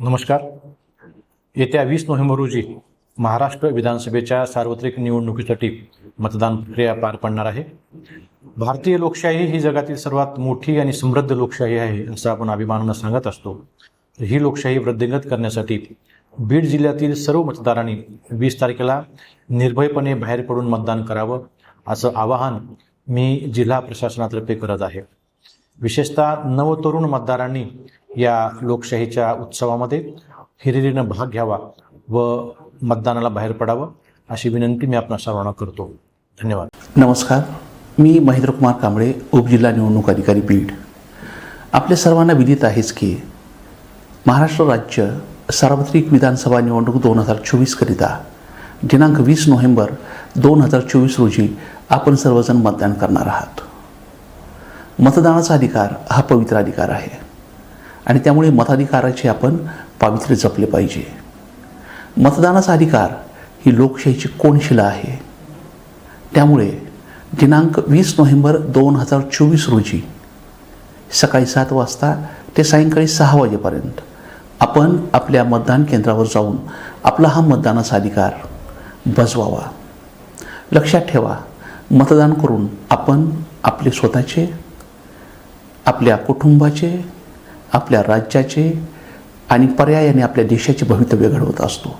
नमस्कार. येत्या वीस नोव्हेंबर रोजी महाराष्ट्र विधानसभेच्या सार्वत्रिक निवडणुकीसाठी मतदान प्रक्रिया पार पडणार आहे. भारतीय लोकशाही ही जगातील सर्वात मोठी आणि समृद्ध लोकशाही आहे असं आपण अभिमानानं सांगत असतो. ही लोकशाही वृद्धिंगत करण्यासाठी बीड जिल्ह्यातील सर्व मतदारांनी वीस तारखेला निर्भयपणे बाहेर पडून मतदान करावं असं आवाहन मी जिल्हा प्रशासनातर्फे करत आहे. विशेषतः नवतरुण मतदारांनी या लोकशाहीच्या उत्सवामध्ये हिरिरीनं भाग घ्यावा व मतदानाला बाहेर पडावं अशी विनंती मी आपणा सर्वांना करतो. धन्यवाद. नमस्कार. मी महेंद्रकुमार कांबळे उपजिल्हा निवडणूक अधिकारी बीड. आपल्या सर्वांना विदित आहेच की महाराष्ट्र राज्य सार्वत्रिक विधानसभा निवडणूक दोन हजार चोवीसकरिता दिनांक वीस नोव्हेंबर दोन हजार चोवीस रोजी आपण सर्वजण मतदान करणार आहात. मतदानाचा अधिकार हा पवित्र अधिकार आहे. आणि त्यामुळे मताधिकाराचे आपण पावित्र्य जपले पाहिजे. मतदानाचा अधिकार ही लोकशाहीची कोणशिला आहे? त्यामुळे दिनांक वीस नोव्हेंबर दोन हजार चोवीस रोजी सकाळी सात वाजता ते सायंकाळी सहा वाजेपर्यंत आपण आपल्या मतदान केंद्रावर जाऊन आपला हा मतदानाचा अधिकार बजवावा. लक्षात ठेवा मतदान करून आपण आपले स्वतःचे आपल्या कुटुंबाचे आपल्या राज्याचे आणि पर्यायाने आपल्या देशाचे भवितव्य घडवत असतो.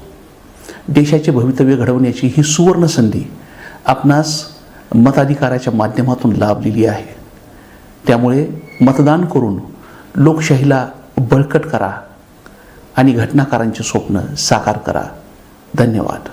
देशाचे भवितव्य घडवण्याची ही सुवर्ण संधी आपणास मताधिकाराच्या माध्यमातून लाभलेली आहे. त्यामुळे मतदान करून लोकशाहीला बळकट करा आणि घटनाकारांचे स्वप्न साकार करा. धन्यवाद.